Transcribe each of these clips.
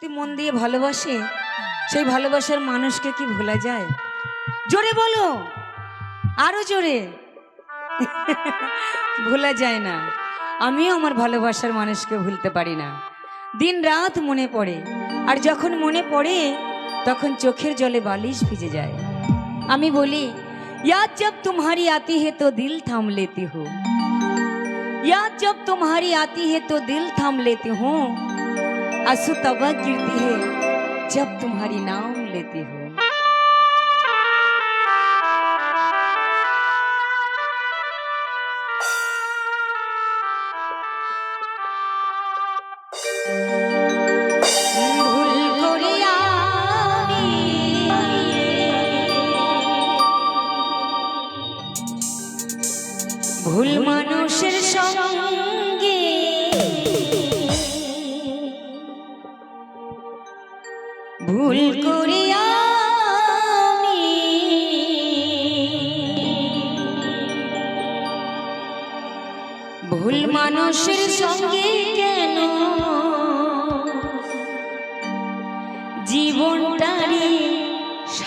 সত্যি মন দিয়ে ভালোবাসে সেই ভালোবাসার মানুষকে কি ভোলা যায় জোরে বলো আরো জোরে ভোলা যায় না আমিও আমার ভালোবাসার মানুষকে ভুলতে পারি না দিন রাত মনে পড়ে আর যখন মনে পড়ে তখন চোখের জলে বালিশ ভিজে যায় আমি বলি याद जब तुम्हारी आती है तो दिल थाम लेती हूँ याद जब तुम्हारी आती है तो दिल थाम लेती हूँ आँसू तब गिरती है जब तुम्हारी नाम लेती हूँ।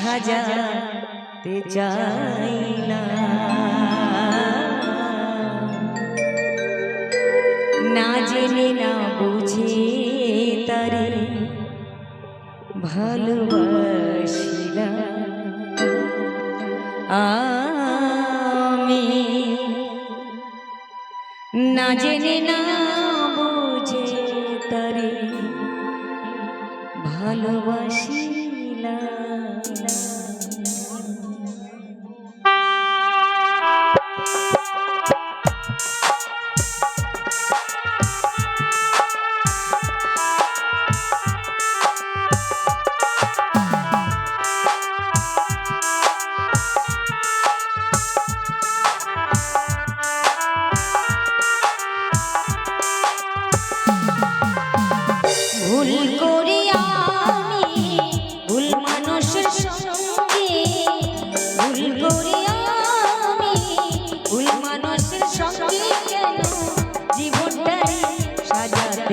সাজাতে চাই না না জেনে না বুঝে তারে ভালোবাসিলাম আমি না জেনে না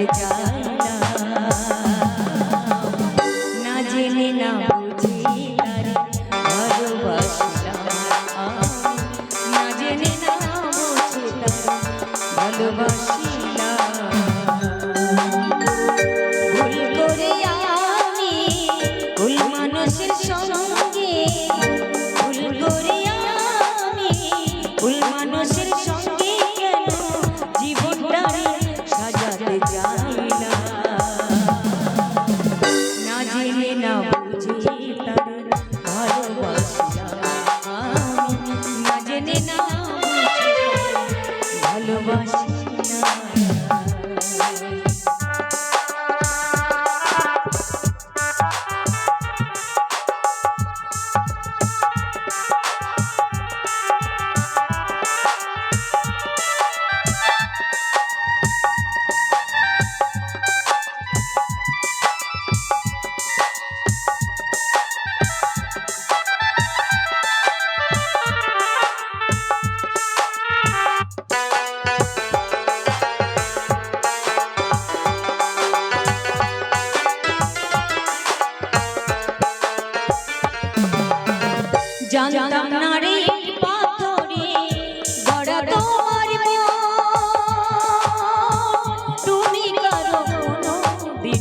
সাজাতে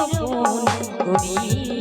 বিফলের রোপণ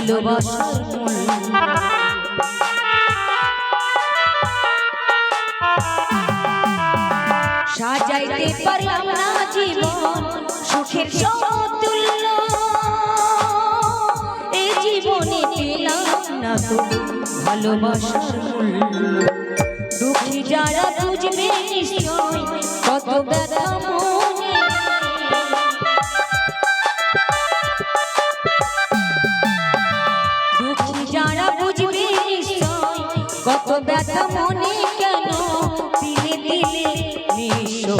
ভালোবাসার সাজাইতে পারলাম না জীবন, সুখের সমতুল্য এই জীবনে পেলাম না তো ভালোবাসার মূল্য। দুঃখী যারা বুঝবে নিশ্চয় কত ব্যথা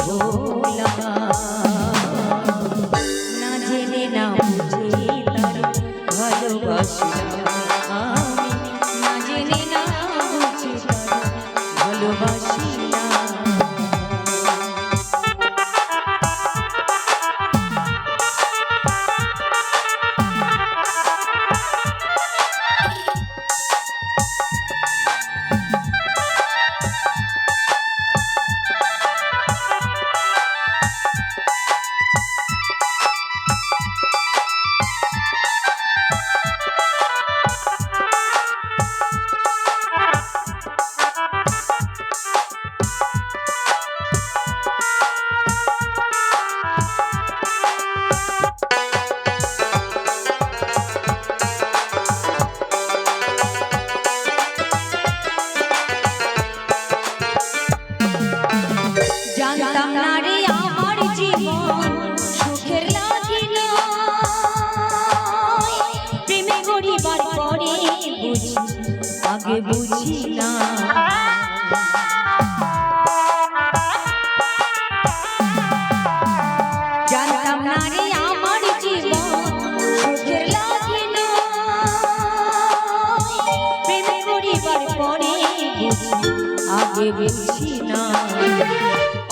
নিঃস্ব বুঝি না।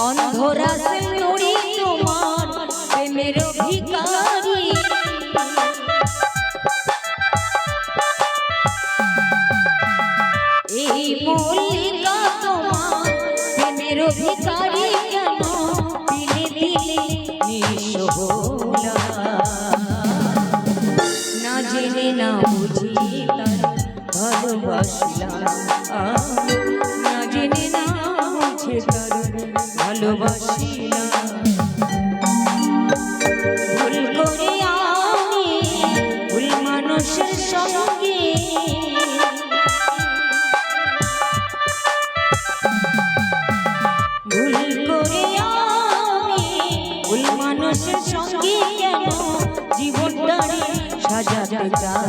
অন্ধরা সিন্দুরি তোমার প্রেমের ভিকারি এই মল্লিকা তোমার প্রেমের ভিকারি কেন? দিলে দিলে নিঃস্ব না জেনে না বুঝি তার ভালোবাসলাম তার ভালোবাসিলাম। ভুল করে আমি ভুল মানুষের সঙ্গে। ভুল করে আমি ভুল মানুষের সঙ্গে কেন জীবনটারে সাজাতে চাইলাম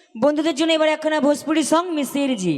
বন্ধুদের জন্য এবার একখানা ভোজপুরি সং মিসির জি।